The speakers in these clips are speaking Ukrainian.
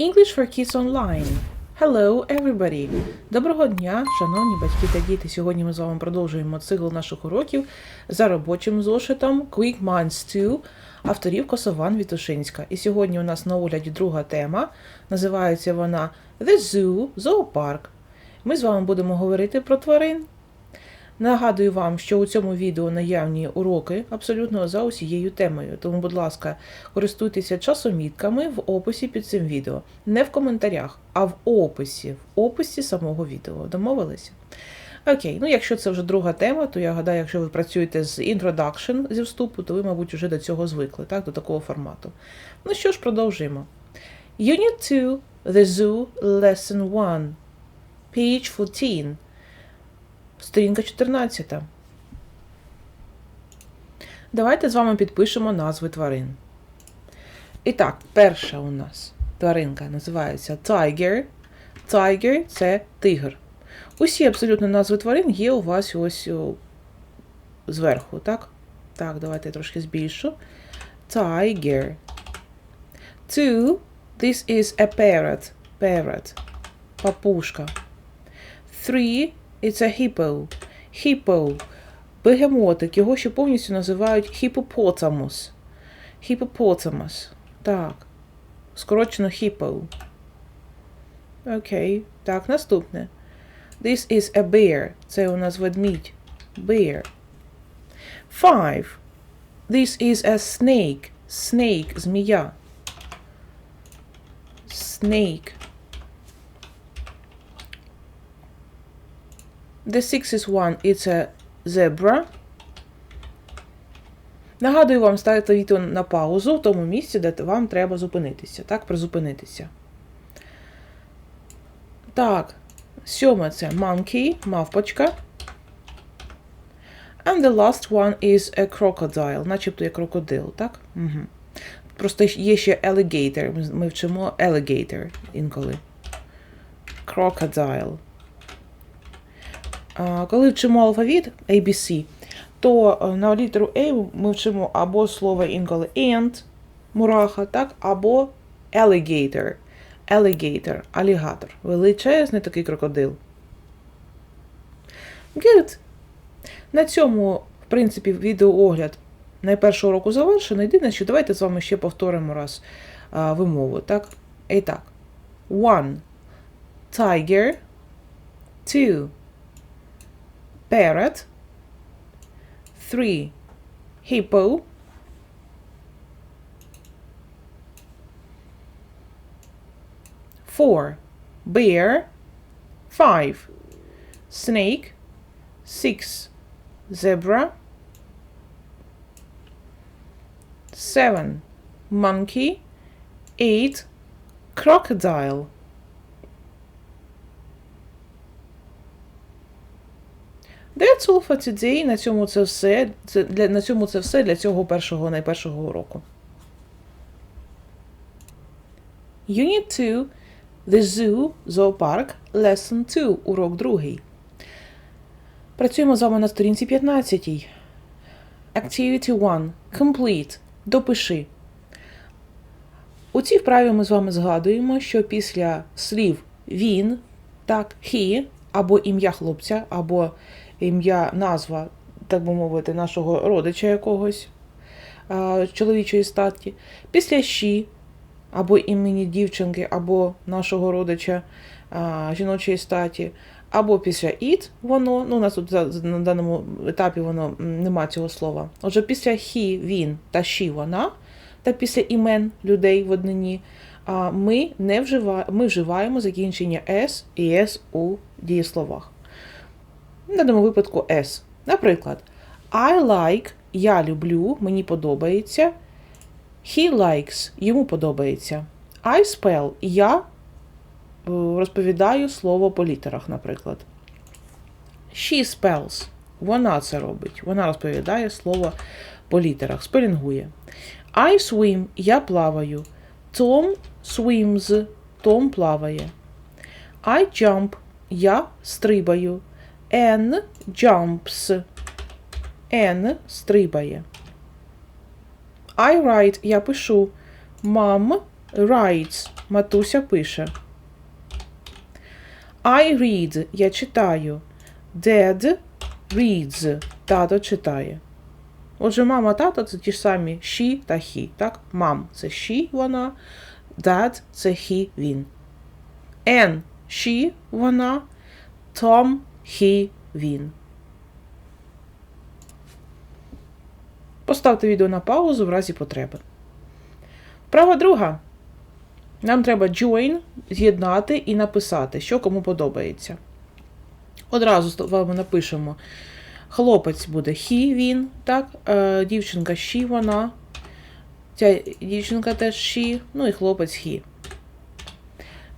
English for Kids Online. Hello, everybody! Доброго дня, шановні батьки та діти. Сьогодні ми з вами продовжуємо цикл наших уроків за робочим зошитом Quick Minds 2 авторів Косован Вітушинська. І сьогодні у нас на огляді друга тема. Називається вона The Zoo Зоопарк. Ми з вами будемо говорити про тварин. Нагадую вам, що у цьому відео наявні уроки абсолютно за усією темою. Тому, будь ласка, користуйтеся часомітками в описі під цим відео. Не в коментарях, а в описі, в описі самого відео. Домовилися? Окей, ну якщо це вже друга тема, то я гадаю, якщо ви працюєте з introduction зі вступу, то ви, мабуть, вже до цього звикли, так, до такого формату. Ну що ж, продовжуємо. Unit 2, The Zoo, Lesson 1, Page 14. Сторінка 14. Давайте з вами підпишемо назви тварин. І так, перша у нас тваринка називається Tiger. Tiger – це тигр. Усі абсолютно назви тварин є у вас ось зверху, так? Так, давайте я трошки збільшу. Tiger. Two. This is a parrot. Parrot. Папушка. Three. It's a hippo. Hippo. Бегемотик. Його ще повністю називають hippopotamus. Hippopotamus. Так. Скорочено hippo. Окей. Так, наступне. This is a bear. Це у нас ведмідь. Bear. Five. This is a snake. Snake. Змія. Snake. The sixth one it's a zebra. Нагадую вам ставити відео на паузу в тому місці, де вам треба зупинитися. Так, призупинитися. Так, сьоме це monkey, мавпочка. And the last one is a crocodile, начебто є крокодил, так? Угу. Просто є ще alligator. Ми- вчимо alligator інколи. Crocodile. Коли вчимо алфавіт ABC, то е, на літеру A ми вчимо або слово інколи ant, мураха, так, або alligator. Alligator, алігатор. Величезний такий крокодил. Good. На цьому, в принципі, відеоогляд найпершого року завершено. Єдине, що давайте з вами ще повторимо раз а, вимову. Так? І так. One. Tiger. Two. Parrot. Three. Hippo. Four. Bear. Five. Snake. Six. Zebra. Seven. Monkey. Eight. Crocodile. That's all for today. На цьому це все. Це для, на цьому це все для цього першого найпершого уроку. Unit 2. The Zoo, Зоопарк, Lesson 2, урок другий. Працюємо з вами на сторінці 15. Activity 1. Complete. Допиши. У цій вправі ми з вами згадуємо, що після слів він, так, he, або ім'я хлопця, або ім'я, назва, так би мовити, нашого родича якогось чоловічої статі, після she, або імені дівчинки, або нашого родича жіночої статі, або після it воно, ну у нас тут на даному етапі воно нема цього слова. Отже, після he, він та she, вона, та після імен людей в однині ми, не вжива, ми вживаємо закінчення s і s у дієсловах. В даному випадку s. Наприклад, I like, я люблю, мені подобається. He likes, йому подобається. I spell, я е, розповідаю слово по літерах, наприклад. She spells, вона це робить. Вона розповідає слово по літерах, спелінгує. I swim, я плаваю. Tom swims, Том плаває. I jump, я стрибаю. Anne jumps, Anne стрибає. I write, я пишу. Mom writes. Матуся пише. I read. Я читаю. Dad reads. Тато читає. Отже, мама, тато це ті ж самі she та he. Так? Мам це she, вона. Dad це he, він. Ann – she, вона. Tom – he, він. Поставте відео на паузу в разі потреби. Вправа друга. Нам треба join, з'єднати і написати, що кому подобається. Одразу з вами напишемо. Хлопець буде he, він, так? Е, дівчинка she, вона. Ця дівчинка теж she, ну і хлопець he.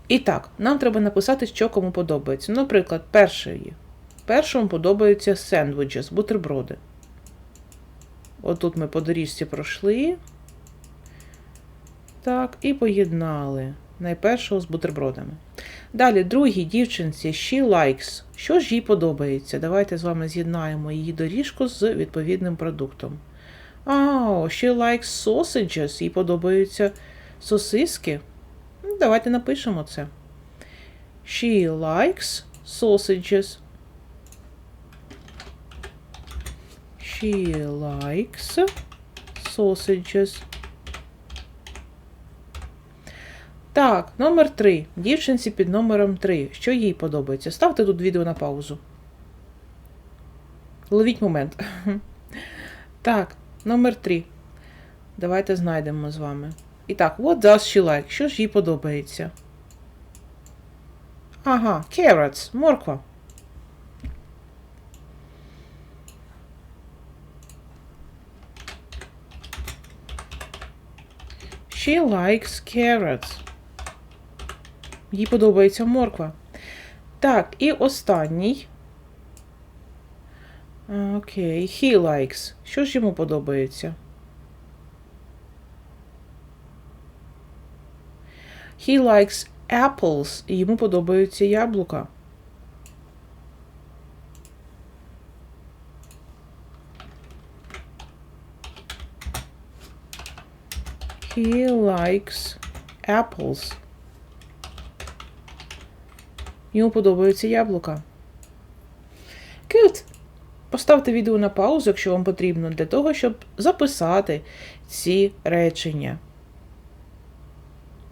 І так, нам треба написати, що кому подобається. Наприклад, перший. Першому подобаються sandwiches, бутерброди. Отут ми по доріжці пройшли. Так, і поєднали найпершого з бутербродами. Далі, другій дівчинці she likes. Що ж їй подобається? Давайте з вами з'єднаємо її доріжку з відповідним продуктом. А, she likes sausages. Їй подобаються сосиски. Ну, Давайте напишемо це. She likes sausages. She likes sausages. Так, номер 3. Дівчинці під номером 3. Що їй подобається? Ставте тут відео на паузу. Ловіть момент. Так, номер 3. Давайте знайдемо з вами. І так, what does she like? Що ж їй подобається? Ага, carrots, морква. She likes carrots. Їй подобається морква. Так, і останній. Окей, he likes. Що ж йому подобається? He likes apples. І йому подобаються яблука. He likes apples. Йому подобаються яблука. Good. Поставте відео на паузу, якщо вам потрібно, для того, щоб записати ці речення.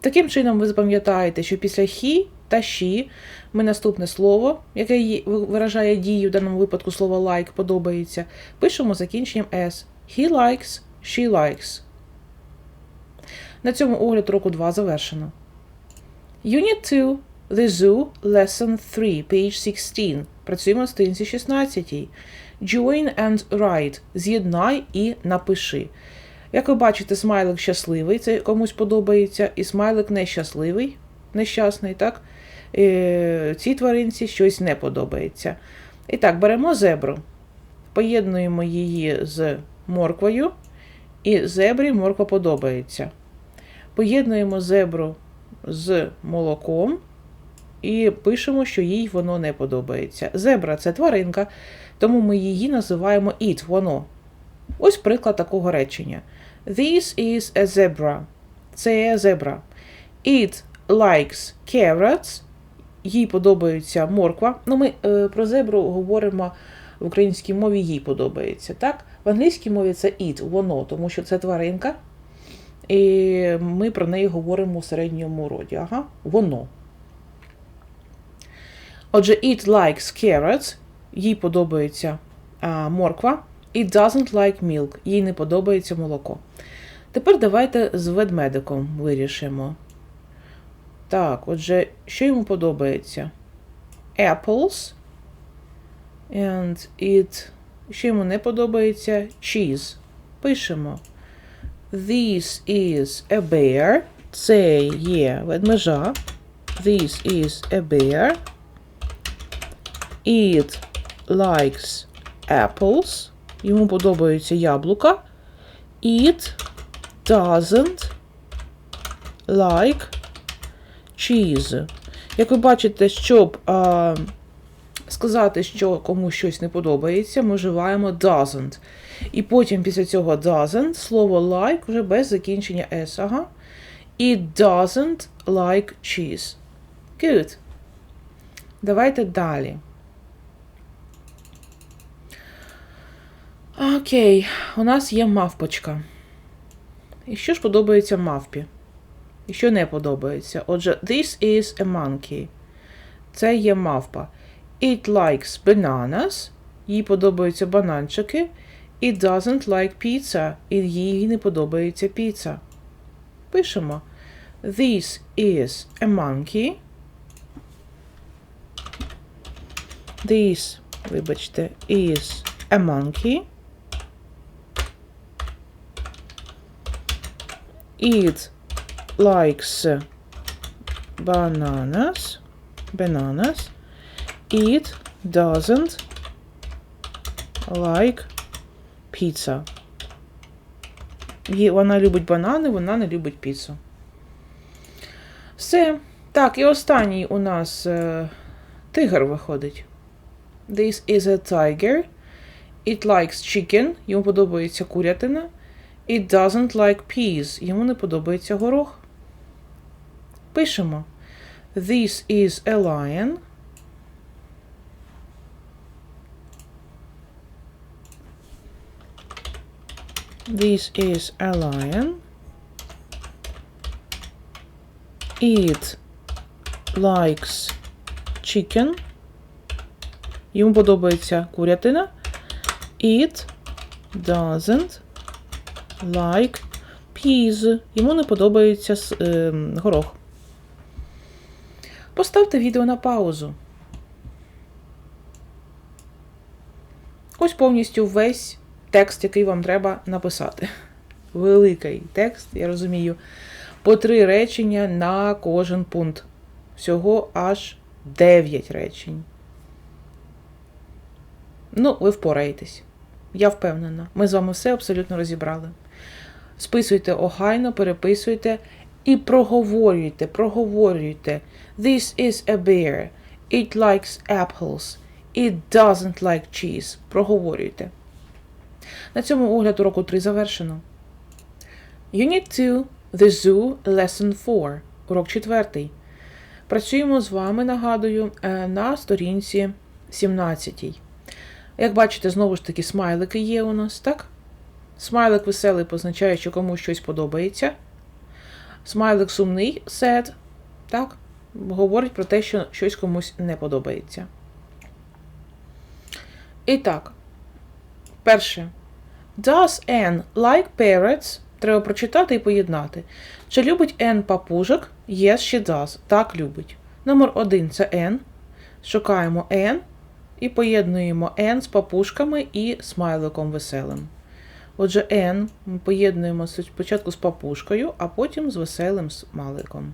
Таким чином, ви запам'ятаєте, що після he та she ми наступне слово, яке виражає дію, в даному випадку слово like подобається, пишемо закінченням s. He likes, she likes. На цьому огляд року 2 завершено. Unit 2. The Zoo, Lesson 3, page 16. Працюємо на сторінці 16. Join and write. З'єднай і напиши. Як ви бачите, смайлик щасливий, це комусь подобається, і смайлик нещасливий, нещасний, так? Е, цій тваринці щось не подобається. І так, беремо зебру, поєднуємо її з морквою, і зебрі морква подобається. Поєднуємо зебру з молоком і пишемо, що їй воно не подобається. Зебра це тваринка, тому ми її називаємо it, воно. Ось приклад такого речення. This is a zebra. Це зебра. It likes carrots. Їй подобається морква. Ну, ми е, про зебру говоримо в українській мові їй подобається. Так? В англійській мові це it, воно, тому що це тваринка. І ми про неї говоримо у середньому роді. Ага, воно. Отже, it likes carrots, їй подобається а, морква. It doesn't like milk, їй не подобається молоко. Тепер давайте з ведмедиком вирішимо. Так, отже, що йому подобається? Apples. And it. Що йому не подобається? Cheese. Пишемо. This is a bear. Це є ведмежа. This is a bear. It likes apples. Йому подобаються яблука. It doesn't like cheese. Як ви бачите, щоб а, сказати, що комусь щось не подобається, ми вживаємо doesn't. І потім після цього doesn't слово like вже без закінчення s. Ага. It doesn't like cheese. Good. Давайте далі. Окей, у нас є мавпочка. І що ж подобається мавпі? І що не подобається? Отже, this is a monkey. Це є мавпа. It likes bananas. Їй подобаються бананчики. It doesn't like pizza. І їй не подобається піца. Пишемо. This is a monkey. This, вибачте, is a monkey. It likes bananas. Bananas. It doesn't like Їй- Вона любить банани, вона не любить піцу. Все. Так, і останній у нас е, тигр виходить. This is a tiger. It likes chicken. Йому подобається курятина. It doesn't like peas. Йому не подобається горох. Пишемо. This is a lion. This is a lion. It likes chicken. Йому подобається курятина. It doesn't like peas. Йому не подобається ем, горох. Поставте відео на паузу. Ось повністю весь текст, який вам треба написати. Великий текст, я розумію. По три речення на кожен пункт. Всього аж 9 речень. Ну, ви впораєтесь. Я впевнена. Ми з вами все абсолютно розібрали. Списуйте охайно, переписуйте і проговорюйте, проговорюйте. This is a bear. It likes apples. It doesn't like cheese. Проговорюйте. На цьому огляд уроку 3 завершено. Unit 2. The Zoo. Lesson 4. Урок 4. Працюємо з вами, нагадую, е, на сторінці 17. Як бачите, знову ж таки, смайлики є у нас, так? Смайлик веселий позначає, що комусь щось подобається. Смайлик сумний sad, так? Говорить про те, що щось комусь не подобається. І так, перше. Does Anne like parrots? Треба прочитати і поєднати. Чи любить Anne папужок? Yes, she does. Так, любить. Номер один це Anne. Шукаємо Anne і поєднуємо N з папушками і смайликом веселим. Отже, N ми поєднуємо спочатку з папушкою, а потім з веселим смайликом.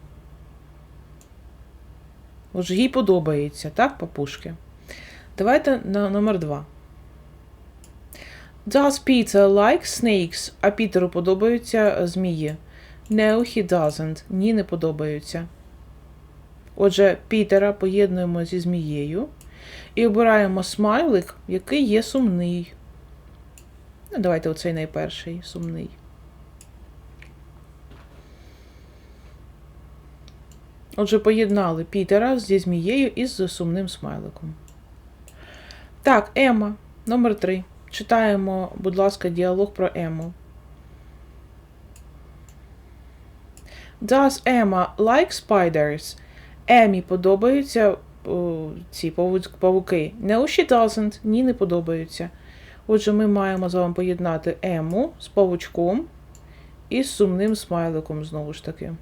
Отже, їй подобається, так, папушки? Давайте на номер 2. Does Peter like snakes? А Пітеру подобаються змії. No, he doesn't. Ні, не подобаються. Отже, Пітера поєднуємо зі змією. І обираємо смайлик, який є сумний. Ну, давайте оцей найперший сумний. Отже, поєднали Пітера зі змією і з сумним смайликом. Так, Ема, номер 3. Читаємо, будь ласка, діалог про Ему. Does Emma like spiders? Емі подобаються о, ці павуки. No, she doesn't. Ні, не подобаються. Отже, ми маємо з вами поєднати Ему з павучком і з сумним смайликом знову ж таки.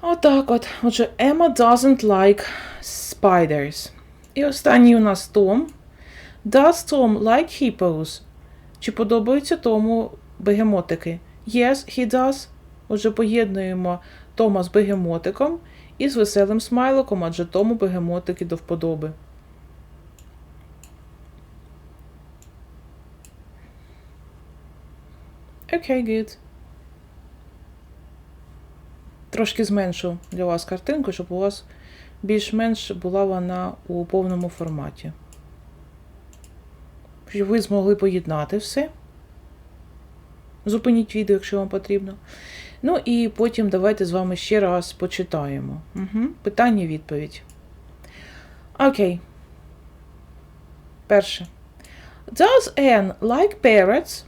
Отак от. Отже, Emma doesn't like spiders. І останній у нас Том. Does Tom like hippos? Чи подобаються Тому бегемотики? Yes, he does. Отже, поєднуємо Тома з бегемотиком і з веселим смайликом, адже тому бегемотики до вподоби. Окей, okay, good. Трошки зменшу для вас картинку, щоб у вас більш-менш була вона у повному форматі. Щоб ви змогли поєднати все. Зупиніть відео, якщо вам потрібно. Ну і потім давайте з вами ще раз почитаємо. Угу. Питання, відповідь. Окей. Перше. Does Anne like parrots?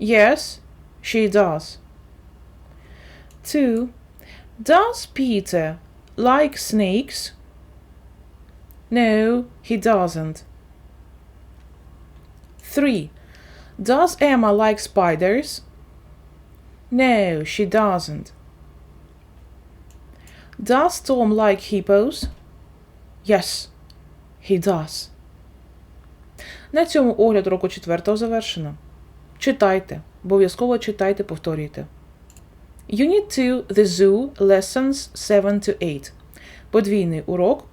Yes, she does. Two. Does Peter like snakes? No, he doesn't. Three. Does Emma like spiders? No, she doesn't. Does Tom like hippos? Yes, he does. На цьому огляд року четвертого завершено. Читайте, обов'язково читайте, повторюйте. Unit 2 The Zoo Lessons 7 to 8. Подвійний урок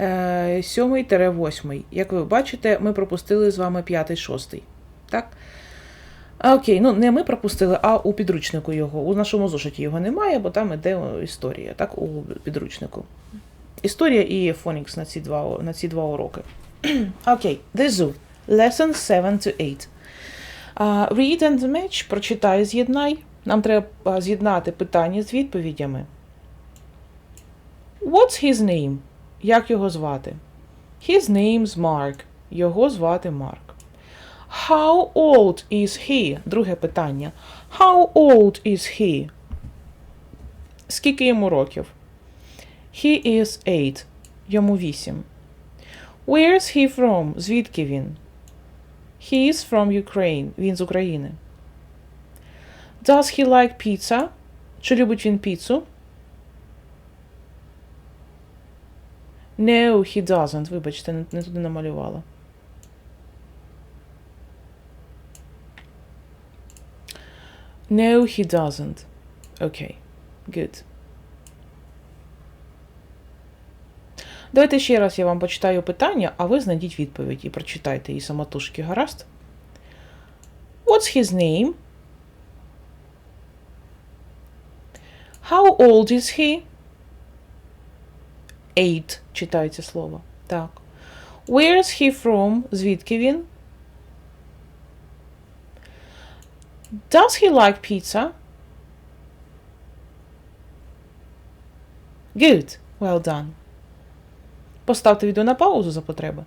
7-8. Як ви бачите, ми пропустили з вами 5-6. Так? Окей, ну не ми пропустили, а у підручнику його. У нашому зошиті його немає, бо там іде історія, так, у підручнику. Історія і фонікс на ці два, на ці два уроки. Окей, The Zoo. Lesson 7 to 8. Uh, read and match. Прочитай, з'єднай. Нам треба з'єднати питання з відповідями. What's his name? Як його звати? His name's Mark. Його звати Марк. How old is he? Друге питання. How old is he? Скільки йому років? He is eight. Йому вісім. Where's he from? Звідки він? He is from Ukraine. Він з України. Does he like pizza? Чи любить він піцу? No, he doesn't. Вибачте, не, туди намалювала. No, he doesn't. Okay, good. Давайте ще раз я вам почитаю питання, а ви знайдіть відповідь і прочитайте її самотужки, гаразд? What's his name? How old is he? Eight читається слово. Так. Where's he from? Звідки він? Does he like pizza? Good. Well done. Поставте відео на паузу за потреби.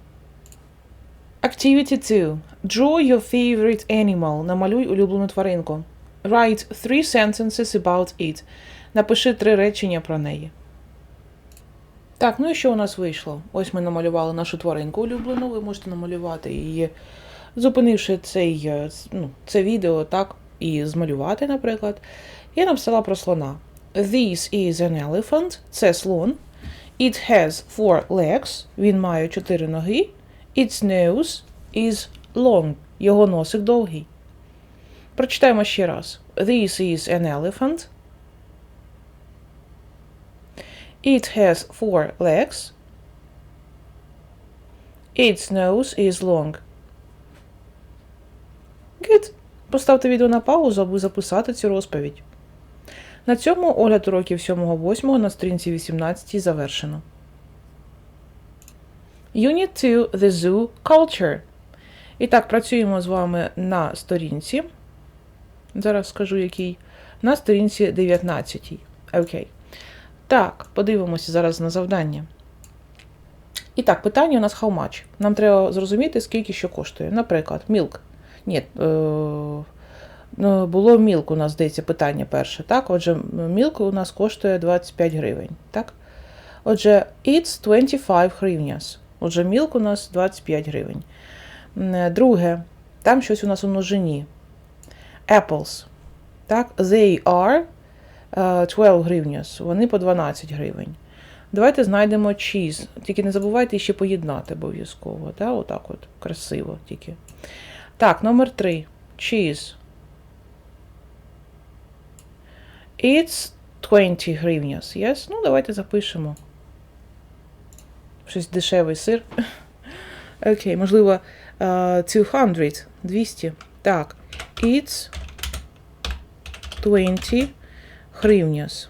Activity 2. Draw your favorite animal. Намалюй улюблену тваринку. Write three sentences about it. Напиши три речення про неї. Так, ну і що у нас вийшло? Ось ми намалювали нашу тваринку улюблену. Ви можете намалювати її, зупинивши цей, ну, це відео, так, і змалювати, наприклад. Я написала про слона. This is an elephant. Це слон. It has four legs. Він має чотири ноги. Its nose is long. Його носик довгий. Прочитаємо ще раз. This is an elephant. It has four legs. Its nose is long. Good. Поставте відео на паузу, аби записати цю розповідь. На цьому огляд уроків 7-8 на сторінці 18 завершено. Unit 2 The Zoo Culture. І так, працюємо з вами на сторінці. Зараз скажу який. На сторінці 19. Окей. Так, подивимося зараз на завдання. І так, питання у нас how much. Нам треба зрозуміти, скільки що коштує. Наприклад, milk. Ні, е було мілк у нас, здається, питання перше. Так, отже, мілк у нас коштує 25 гривень. Так? Отже, it's 25 гривняс. Отже, мілк у нас 25 гривень. Друге, там щось у нас у множині. Apples. Так, They are 12 гривняс. Вони по 12 гривень. Давайте знайдемо cheese. Тільки не забувайте ще поєднати обов'язково. Так, Отак от, красиво тільки. Так, номер 3. Cheese. It's 20 гривняс. Yes? Ну, давайте запишемо. Щось дешевий сир. Окей, okay, можливо, uh, 200. 200. Так. It's 20 гривняс.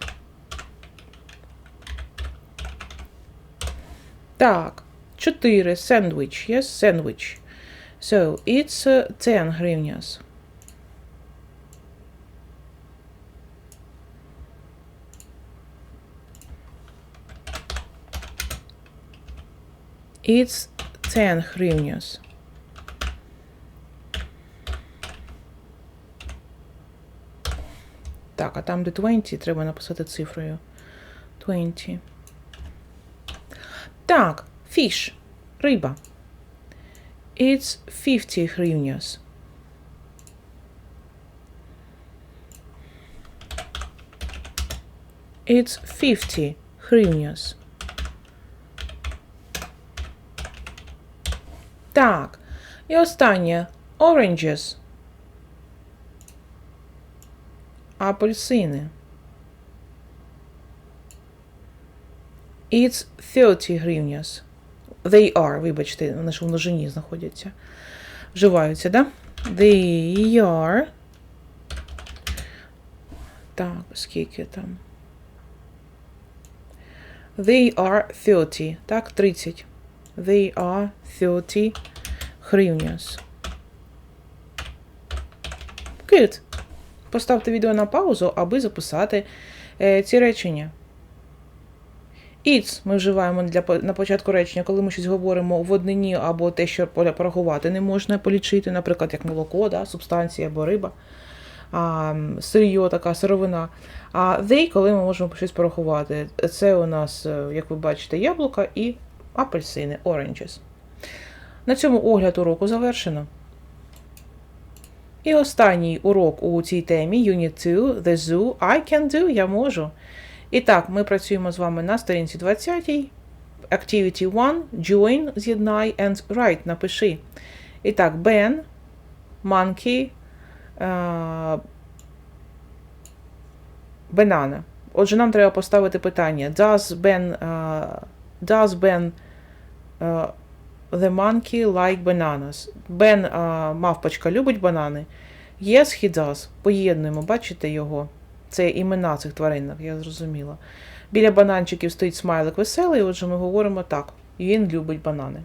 Так, 4 sandwich, yes, sandwich. So, it's 10 гривняс. It's 10 гривняс. Так, а там, де 20, треба написати цифрою. 20. Так, fish. Риба. It's 50 гривнюс. It's 50 гривнюс. Так. І останнє. Oranges. Апельсини. It's 30 гривнюс. They are, вибачте, вони ж в множині знаходяться. Вживаються, да? They are. Так, скільки там? They are 30. Так, 30. They are 30 гривнюс. Good. Поставте відео на паузу, аби записати е, ці речення. It's ми вживаємо для, на початку речення, коли ми щось говоримо в однині або те, що порахувати не можна полічити, наприклад, як молоко, да, субстанція або риба, а, сир'йо, така сировина. А they, коли ми можемо щось порахувати. Це у нас, е, як ви бачите, яблука і апельсини, oranges. На цьому огляд уроку завершено. І останній урок у цій темі Unit 2, The Zoo, I can do, я можу. І так, ми працюємо з вами на сторінці 20. Activity 1, join, з'єднай and write, напиши. І так, Ben, monkey, uh, banana. Отже, нам треба поставити питання. Does Ben, uh, does Ben uh, the monkey like bananas? Бен, uh, мавпочка, любить банани? Yes, he does. Поєднуємо, бачите його? Це імена цих тваринок, я зрозуміла. Біля бананчиків стоїть смайлик веселий, отже, ми говоримо так. Він любить банани.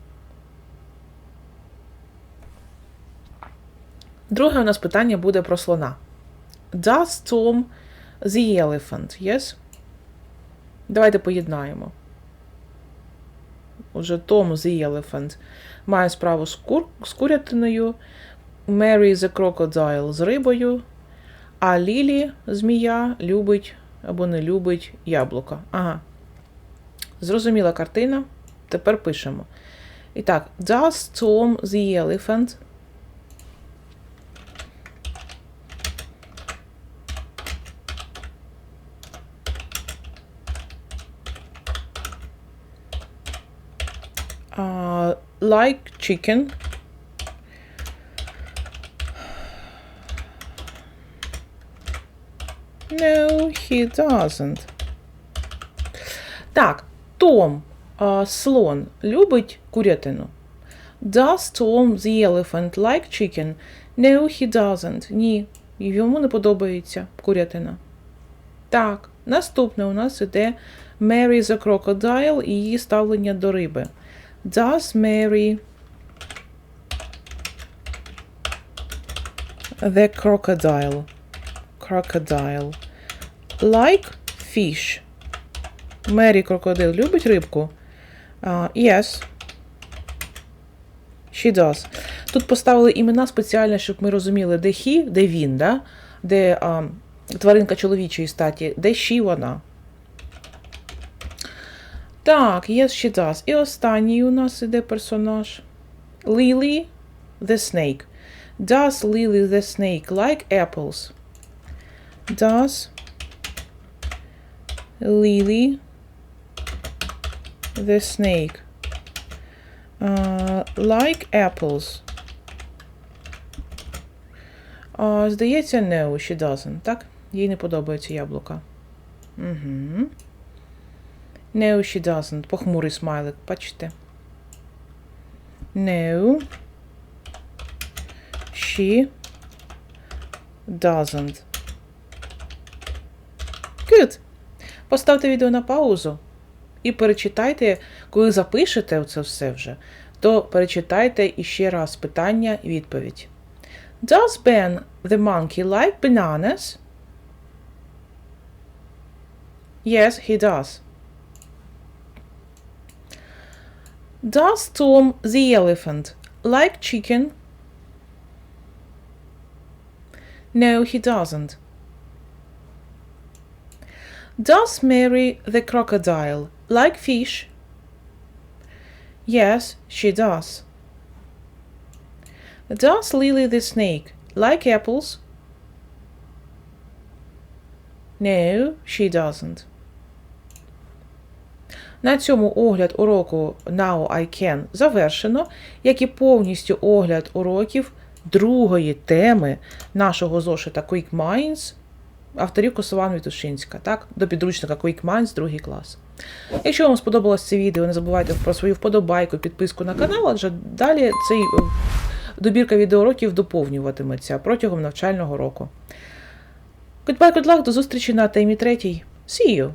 Друге у нас питання буде про слона. Does Tom the elephant? Yes? Давайте поєднаємо. Отже, Tom the elephant має справу з, кур... з курятиною. Mary the crocodile з рибою. А Лілі, змія, любить або не любить яблука. Ага. Зрозуміла картина. Тепер пишемо. І так, does Tom the elephant uh, like chicken No, he doesn't. Так, Том, а, слон, любить курятину. Does Tom the elephant like chicken? No, he doesn't. Ні, йому не подобається курятина. Так, наступне у нас іде Mary the crocodile і її ставлення до риби. Does Mary the crocodile crocodile. Like fish. Мері крокодил любить рибку? Uh, yes. She does. Тут поставили імена спеціально, щоб ми розуміли, де he, де він, да? де а, тваринка чоловічої статі, де she вона. Так, yes, she does. І останній у нас іде персонаж. Lily the snake. Does Lily the snake like apples? Does Lily the snake uh, like apples? Uh, здається, no, she doesn't, так? Їй не подобаються яблука. Угу. No, she doesn't. Похмурий смайлик, бачите? No. She doesn't. Good. Поставте відео на паузу і перечитайте, коли запишете це все вже, то перечитайте іще раз питання і відповідь. Does Ben the monkey like bananas? Yes, he does. Does Tom the elephant like chicken? No, he doesn't. Does Mary the crocodile like fish? Yes, she does. Does Lily the snake like apples? No, she doesn't. На цьому огляд уроку Now I Can завершено, як і повністю огляд уроків другої теми нашого зошита Quick Minds авторів Косован Вітушинська, так, до підручника Quick Minds, другий клас. Якщо вам сподобалось це відео, не забувайте про свою вподобайку, підписку на канал, адже далі цей е, добірка відеоуроків доповнюватиметься протягом навчального року. Goodbye, good luck, до зустрічі на темі третій. See you!